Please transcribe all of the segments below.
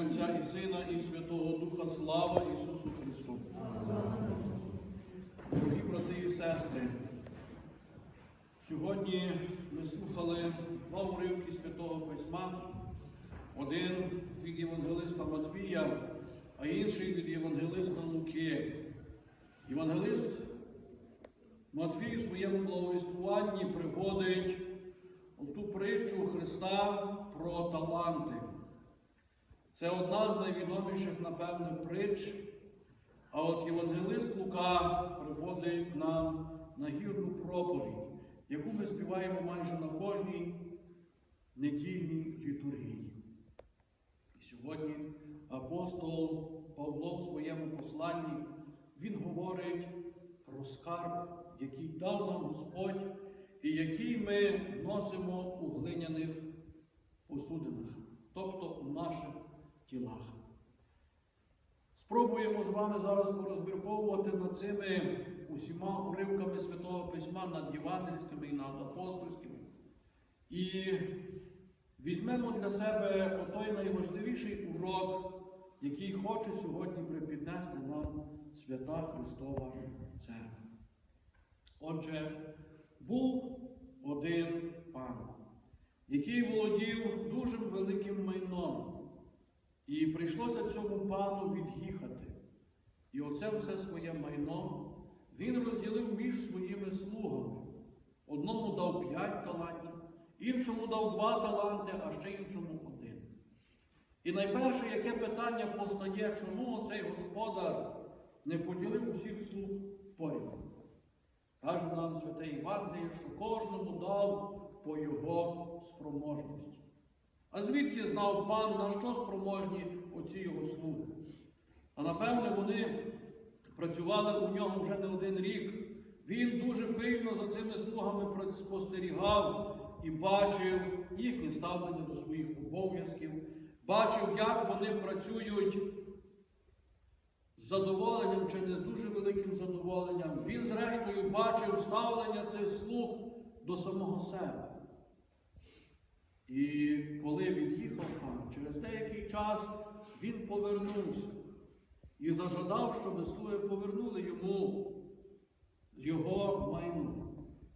Отця і Сина, і Святого Духа, слава Ісусу Христу. Дорогі брати і сестри, сьогодні ми слухали два уривки Святого Письма, один від Євангелиста Матвія, а інший від Євангелиста Луки. Євангелист Матвій у своєму благовіствуванні приводить ту притчу Христа про таланти. Це одна з найвідоміших, напевне, притч. А от Євангелист Лука приводить нам нагірну проповідь, яку ми співаємо майже на кожній недільній літургії. І сьогодні апостол Павло в своєму посланні він говорить про скарб, який дав нам Господь, і який ми носимо у глиняних посудинах, тобто у наших тілах. Спробуємо з вами зараз порозмірковувати над цими усіма уривками Святого Письма, над євангельськими і над апостольськими. І візьмемо для себе отой найважливіший урок, який хоче сьогодні припіднести нам свята Христова Церква. Отже, був один пан, який володів дуже великим майном. І прийшлося цьому пану від'їхати. І оце все своє майно він розділив між своїми слугами. Одному дав п'ять талантів, іншому дав два таланти, а ще іншому один. І найперше, яке питання постає, чому цей господар не поділив усіх слуг порівну? Каже нам святе Євангеліє, що кожному дав по його спроможності. А звідки знав пан, на що спроможні оці його слуги? А напевне, вони працювали у ньому вже не один рік. Він дуже пильно за цими слугами спостерігав і бачив їхнє ставлення до своїх обов'язків, бачив, як вони працюють з задоволенням чи не з дуже великим задоволенням. Він, зрештою, бачив ставлення цих слуг до самого себе. І коли від'їхав пан, через деякий час він повернувся і зажадав, щоб слуги повернули йому його майно.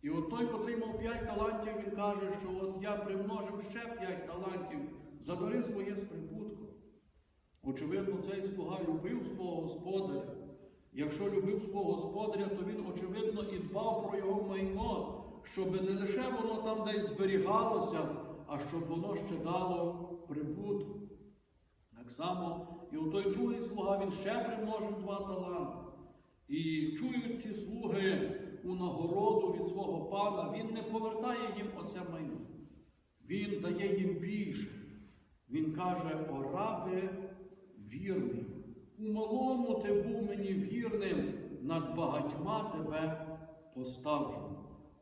І от той, котрий мав п'ять талантів, він каже, що от я примножив ще п'ять талантів, забери своє з прибутком. Очевидно, цей слуга любив свого господаря. Якщо любив свого господаря, то він, очевидно, і дбав про його майно, щоб не лише воно там десь зберігалося а щоб воно ще дало прибуток. Так само і у той другий слуга він ще примножив два таланти. І чують ці слуги у нагороду від свого пана, він не повертає їм оце майно. Він дає їм більше. Він каже, о рабе вірний. У малому ти був мені вірним, над багатьма тебе поставлю.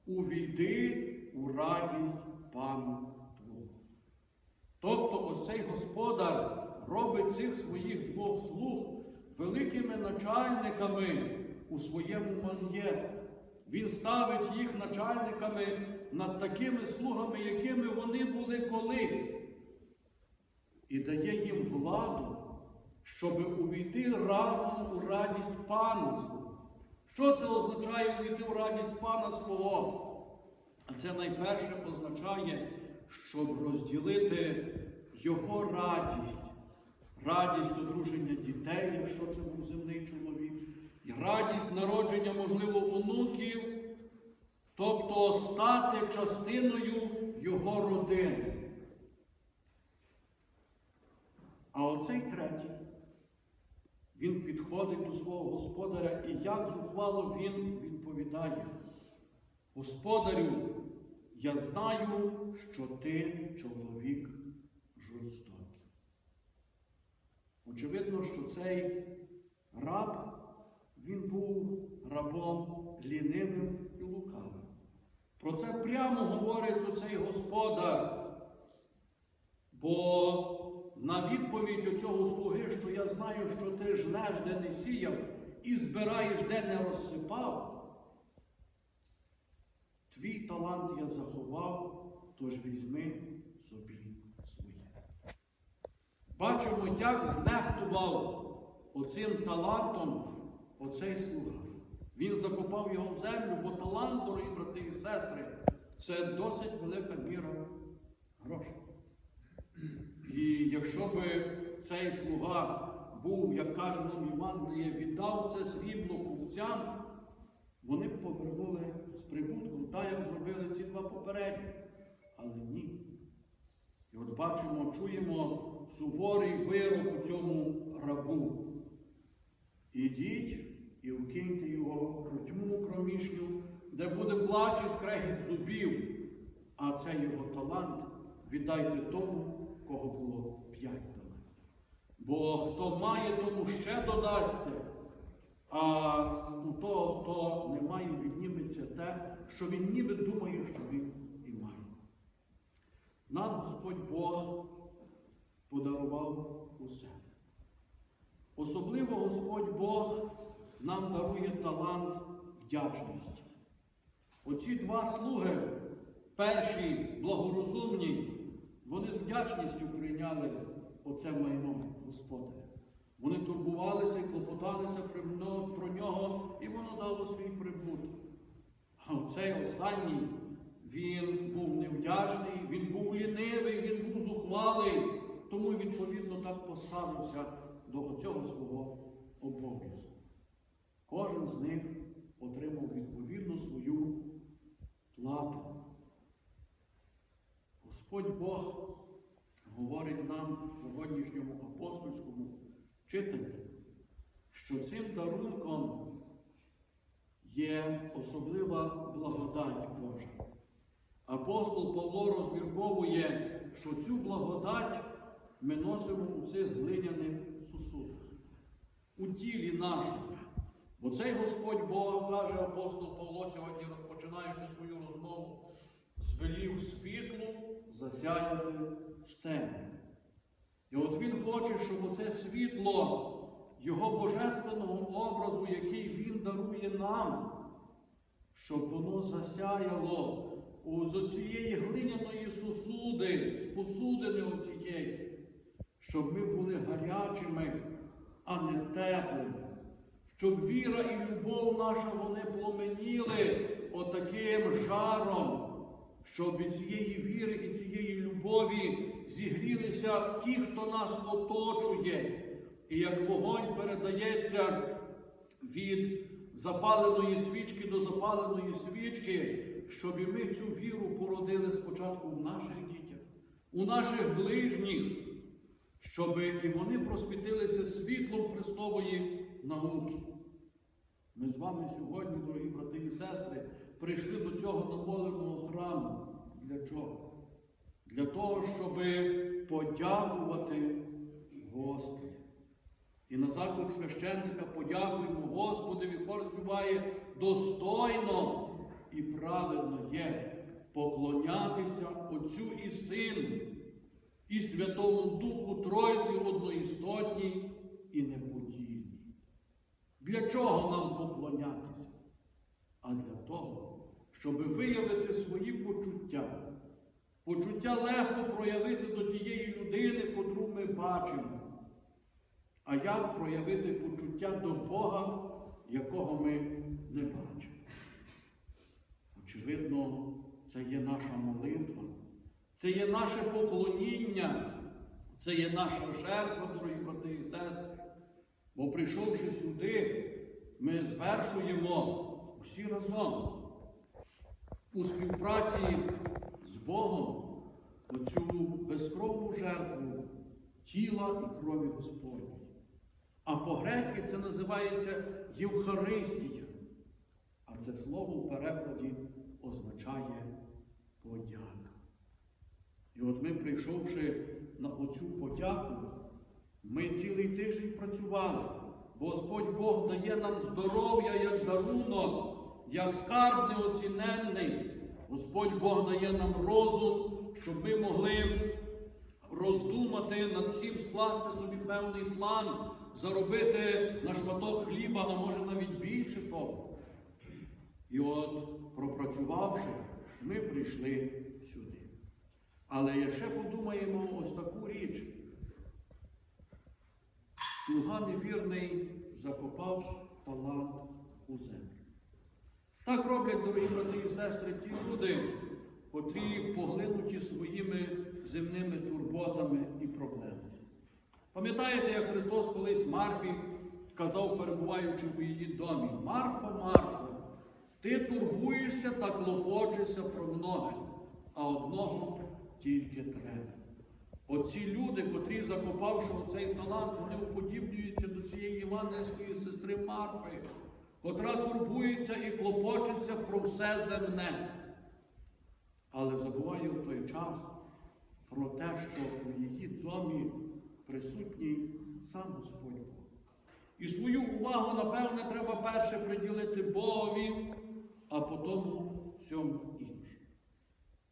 Увійди у радість пану. Тобто ось цей господар робить цих своїх двох слуг великими начальниками у своєму маєтку. Він ставить їх начальниками над такими слугами, якими вони були колись, і дає їм владу, щоб увійти разом у радість пана свого. Що це означає увійти у радість пана свого? А це найперше означає щоб розділити його радість, радість одруження дітей, якщо це був земний чоловік, і радість народження, можливо, онуків, тобто стати частиною його родини. А оцей третій, він підходить до свого господаря і як зухвало він відповідає, Господарю, я знаю, що ти чоловік жорстокий. Очевидно, що цей раб, він був рабом лінивим і лукавим. Про це прямо говорить оцей господар. Бо на відповідь у цього слуги, що я знаю, що ти жнеш, де не сіяв, і збираєш, де не розсипав. Твій талант я заховав, тож візьми собі своє. бачимо, як знехтував оцим талантом оцей слуга. Він закопав його в землю, бо талант, дорогі брати і сестри, це досить велика міра грошей. І якщо би цей слуга був, як каже нам Євангеліє, віддав це срібло купцям, вони б повернули з прибутком, так як зробили ці два попередні. Але ні. І от бачимо, чуємо суворий вирок у цьому рабу. Ідіть і вкиньте його у тьму кромішню, де буде плач і скрегіт зубів, а це його талант віддайте тому, кого було п'ять талантів. Бо хто має, тому ще додасться, а у того, хто не має, відніметься те, що він ніби думає, що він і має. Нам Господь Бог подарував усе. Особливо Господь Бог нам дарує талант вдячності. Оці два слуги, перші благорозумні, вони з вдячністю прийняли оце майно Господа. Вони турбувалися і клопоталися про нього- і воно дало свій прибуток. А оцей останній, він був невдячний, він був лінивий, він був зухвалий, тому відповідно так поставився до цього свого обов'язку. Кожен з них отримав відповідну свою плату. Господь Бог говорить нам в сьогоднішньому апостольському читанні, що цим дарунком є особлива благодать Божа. Апостол Павло розмірковує, що цю благодать ми носимо у цих глиняних сусудах, у тілі нашому. Бо цей Господь Бог, каже апостол Павло сьогодні, розпочинаючи свою розмову, звелів світлу засяяти з темряви. І от він хоче, щоб оце світло Його божественного образу, який Він дарує нам, щоб воно засяяло з оцієї глиняної сосуди, з посудини оцієї, щоб ми були гарячими, а не теплими, щоб віра і любов наша вони пламеніли отаким жаром, щоб від цієї віри і цієї любові зігрілися ті, хто нас оточує, і як вогонь передається від запаленої свічки до запаленої свічки, щоб і ми цю віру породили спочатку в наших дітях, у наших ближніх, щоб і вони просвітилися світлом Христової науки. Ми з вами сьогодні, дорогі брати і сестри, прийшли до цього намоленого храму. Для чого? Для того, щоб подякувати Господу. І на заклик священника подякуємо Господові, хор співає достойно і правильно є поклонятися Отцю і Сину, і Святому Духу Тройці одноістотній і неподільній. Для чого нам поклонятися? А для того, щоб виявити свої почуття. Почуття легко проявити до тієї людини, котру ми бачимо. А як проявити почуття до Бога, якого ми не бачимо? Очевидно, це є наша молитва, це є наше поклоніння, це є наша жертва, дорогі брати і сестри. Бо прийшовши сюди, ми звершуємо усі разом у співпраці Богом оцю безкровну жертву тіла і крові Господні. А по-грецьки це називається Євхаристія. А це слово в перекладі означає подяка. І от ми, прийшовши на оцю подяку, ми цілий тиждень працювали. Бо Господь Бог дає нам здоров'я як дарунок, як скарб неоціненний. Господь Бог дає нам розум, щоб ми могли роздумати над всім, скласти собі певний план, заробити на шматок хліба, а може навіть більше того. І от, пропрацювавши, ми прийшли сюди. Але ще подумаємо ось таку річ. слуга невірний закопав талант у землю. Так роблять, дорогі брати і сестри, ті люди, котрі поглинуті своїми земними турботами і проблемами. Пам'ятаєте, як Христос колись Марфі казав, перебуваючи у її домі, Марфо, Марфо, ти турбуєшся та клопочешся про многе, а одного тільки треба. Оці люди, котрі, закопавши оцей талант, вони уподібнюються до цієї івангельської сестри Марфи, котра турбується і клопочеться про все земне. Але забуває в той час про те, що у її домі присутній сам Господь Бог. І свою увагу, напевне, треба перше приділити Богові, а потім всьому іншому.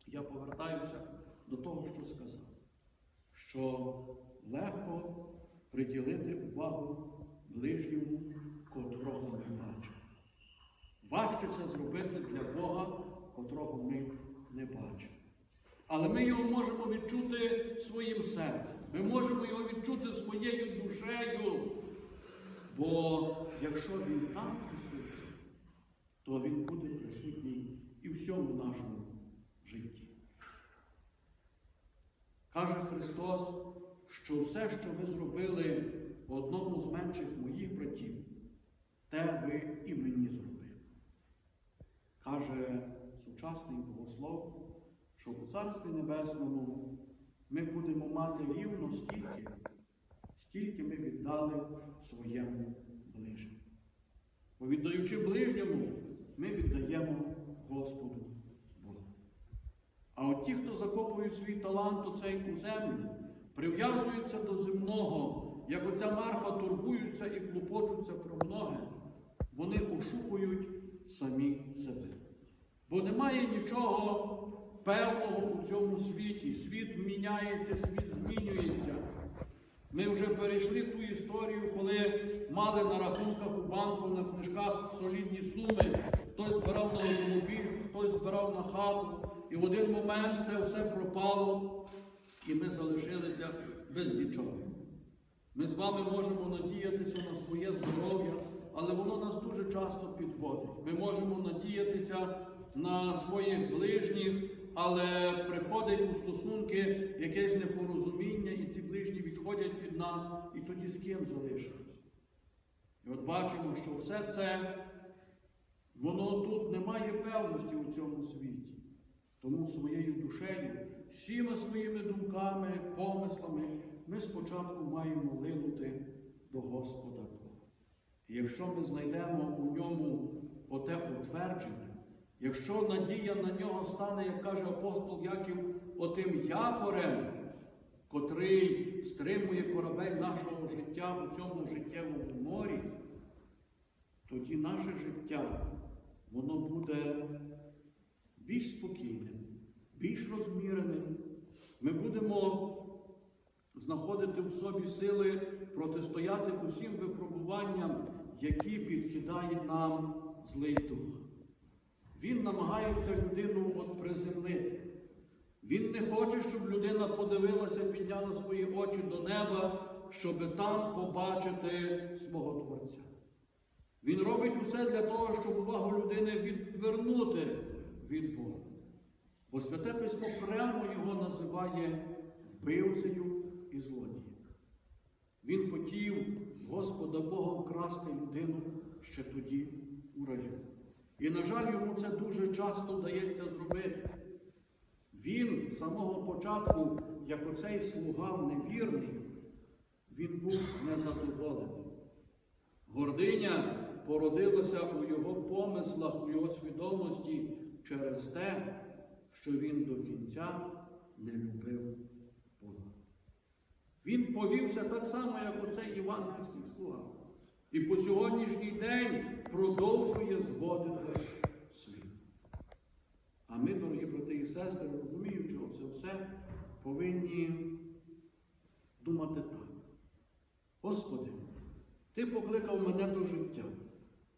Я повертаюся до того, що сказав, що легко приділити увагу ближньому, котрого ми бачимо. Важче це зробити для Бога, котрого ми не бачимо. Але ми його можемо відчути своїм серцем. Ми можемо його відчути своєю душею. Бо якщо він там присутній, то він буде присутній і всьому нашому житті. Каже Христос, що все, що ви зробили одному з менших моїх братів, те ви і мені зробили. Каже сучасний богослов, що у Царстві Небесному ми будемо мати рівно стільки, стільки ми віддали своєму ближньому. Бо віддаючи ближньому, ми віддаємо Господу Богу. А от ті, хто закопують свій талант оцей у землю, прив'язуються до земного, як оця Марфа турбуються і клопочуться про многе, вони ошукують самі себе. Бо немає нічого певного у цьому світі. Світ міняється, світ змінюється. Ми вже перейшли ту історію, коли мали на рахунках у банку, на книжках солідні суми. Хтось збирав на автомобіль, хтось збирав на хату. І в один момент те все пропало, і ми залишилися без нічого. Ми з вами можемо надіятися на своє здоров'я, але воно нас дуже часто підводить. Ми можемо надіятися на своїх ближніх, але приходить у стосунки якесь непорозуміння, і ці ближні відходять від нас, і тоді з ким залишимось. І от бачимо, що все це, воно тут немає певності у цьому світі. Тому своєю душею, всіма своїми думками, помислами ми спочатку маємо линути до Господа. Якщо ми знайдемо у ньому оте утвердження, якщо надія на нього стане, як каже апостол Яків, отим якорем, котрий стримує корабель нашого життя у цьому життєвому морі, тоді наше життя, воно буде більш спокійним, більш розміреним. Ми будемо знаходити в собі сили протистояти усім випробуванням, які підкидає нам злий дух. Він намагається людину от приземлити. Він не хоче, щоб людина подивилася, підняла свої очі до неба, щоб там побачити свого Творця. Він робить усе для того, щоб увагу людини відвернути від Бога. Бо Святе Письмо прямо його називає вбивцею і злодієм. Він хотів Господа Бога вкрасти людину ще тоді у раю. І, на жаль, йому це дуже часто вдається зробити. Він з самого початку, як оцей слуга невірний, він був незадоволений. Гординя породилася у його помислах, у його свідомості через те, що він до кінця не любив. Він повівся так само, як оцей івангельський слуга. І по сьогоднішній день продовжує зводити світ. А ми, дорогі брати і сестри, розуміючи оце все, повинні думати так. Господи, Ти покликав мене до життя.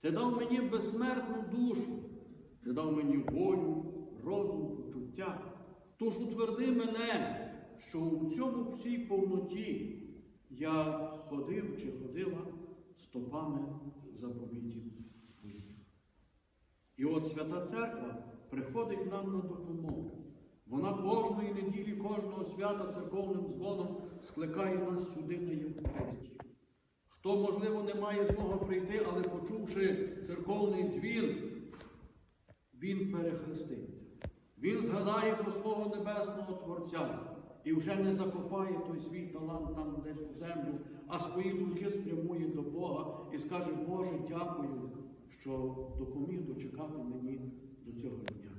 Ти дав мені безсмертну душу, ти дав мені волю, розум, почуття. Тож утверди мене, що у цьому всій повноті я ходив чи ходила стопами заповітів твоїх. І от Свята Церква приходить нам на допомогу. Вона кожної неділі, кожного свята церковним дзвоном скликає нас сюди на Євхаристію. Хто, можливо, не має змоги прийти, але почувши церковний дзвін, він перехреститься. Він згадає про свого небесного Творця і вже не закопає той свій талант там десь у землю, а свої думки спрямує до Бога і скаже, Боже, дякую, що допоміг дочекати мені до цього дня.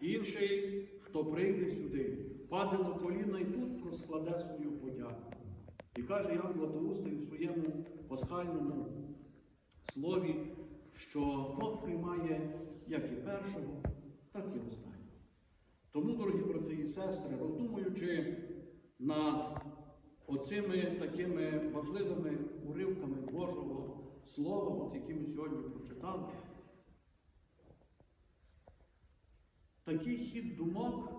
Інший, хто прийде сюди, паде на коліна і тут розкладе свою подяку. І каже Ян Златоустий у своєму пасхальному слові, що Бог приймає як і першого, так і останнього. Тому, дорогі брати і сестри, роздумуючи над оцими такими важливими уривками Божого Слова, от які ми сьогодні прочитали, такий хід думок,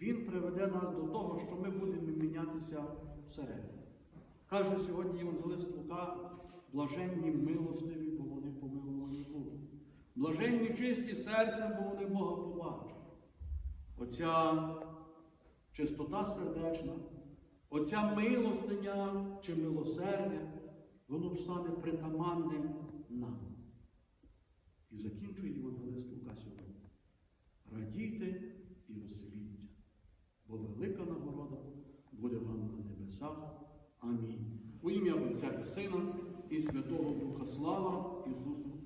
він приведе нас до того, що ми будемо мінятися всередині. Каже сьогодні Євангелист Лука, блаженні милостиві, бо вони помилувані будуть. Блаженні чисті серцем, бо вони Бога побачать. Оця чистота сердечна, оця милостиня чи милосердя, воно б стане притаманним нам. І закінчує Євангелист Лука сьогодні. Радійте і веселіться, бо велика нагорода буде вам на небесах. Амінь. У ім'я Отця і Сина і Святого Духа Слава Ісусу.